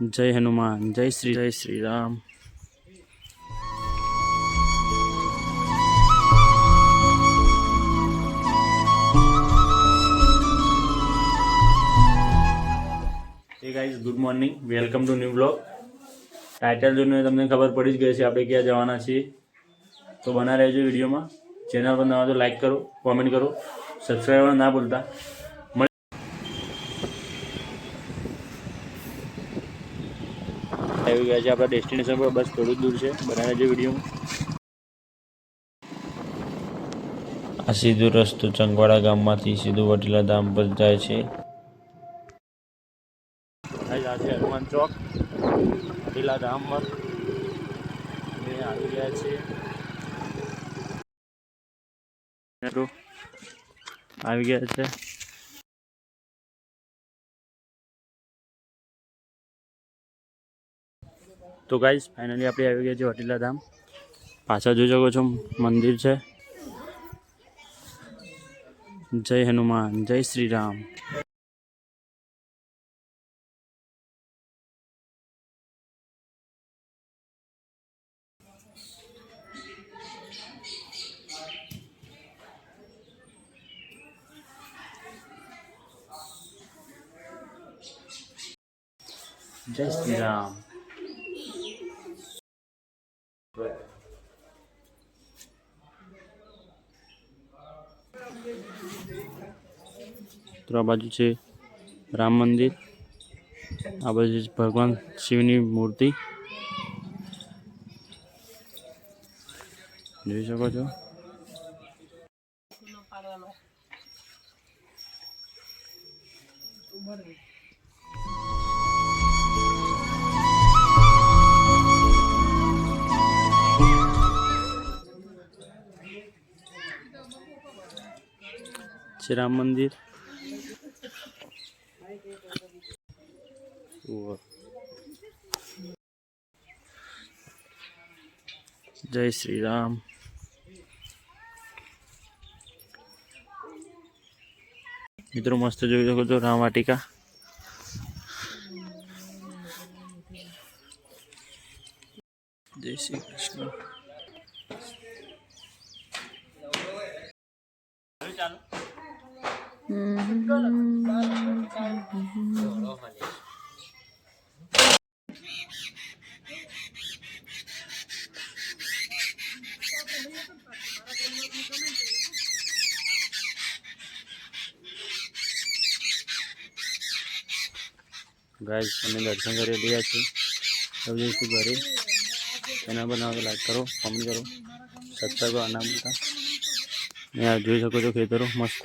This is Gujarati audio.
જય હનુમાન, જય શ્રી જય Shri Ram. Guys good morning welcome to new blog title જોઈને તમને ખબર પડી જ ગઈ છે આપણે ક્યાં જવાના છીએ. તો બના રહેજો વિડીયોમાં. ચેનલ પર નવા તો લાઇક કરો કોમેન્ટ કરો. સબસ્ક્રાઈબ ના ભૂલતા. આવી ગયા છે. આપણા ડેસ્ટિનેશન પર બસ થોડું જ દૂર છે. બનાવે છે વિડીયોમાં આ સીધો રસ્તો ચંગવાડા ગામમાંથી સીધું વટીલા ધામ પર જાય છે. આ છે હનુમાન ચોક. વટીલા ધામ પર. આવી ગયા છે આવી ગયા છે. તો ગાઈઝ ફાઇનલી આપણે આવી ગયા છીએ વટીલા ધામ. પાછળ જોઈ શકો છો, મંદિર છે. જય હનુમાન, જય શ્રી રામ. જય શ્રી રામ. તો આ બાજુ છે રામ મંદિર. આ બાજુ છે ભગવાન શિવની મૂર્તિ. જોઈ શકો છો. છે રામ મંદિર. જય શ્રી રામ મિત્રો મસ્ત જોઈ શકો છો રામ વાટિકા જય શ્રી કૃષ્ણ. ગાઈસ, અમે દર્શન કરી રહ્યા છીએ. સૌ જઈશું ઘરે. એના બનાવો લાઈક કરો કોમેન્ટ કરો. સબસ્ક્રાઈબ કરો ના ભૂલતા ને જોઈ શકો છો ખેતરો મસ્ત.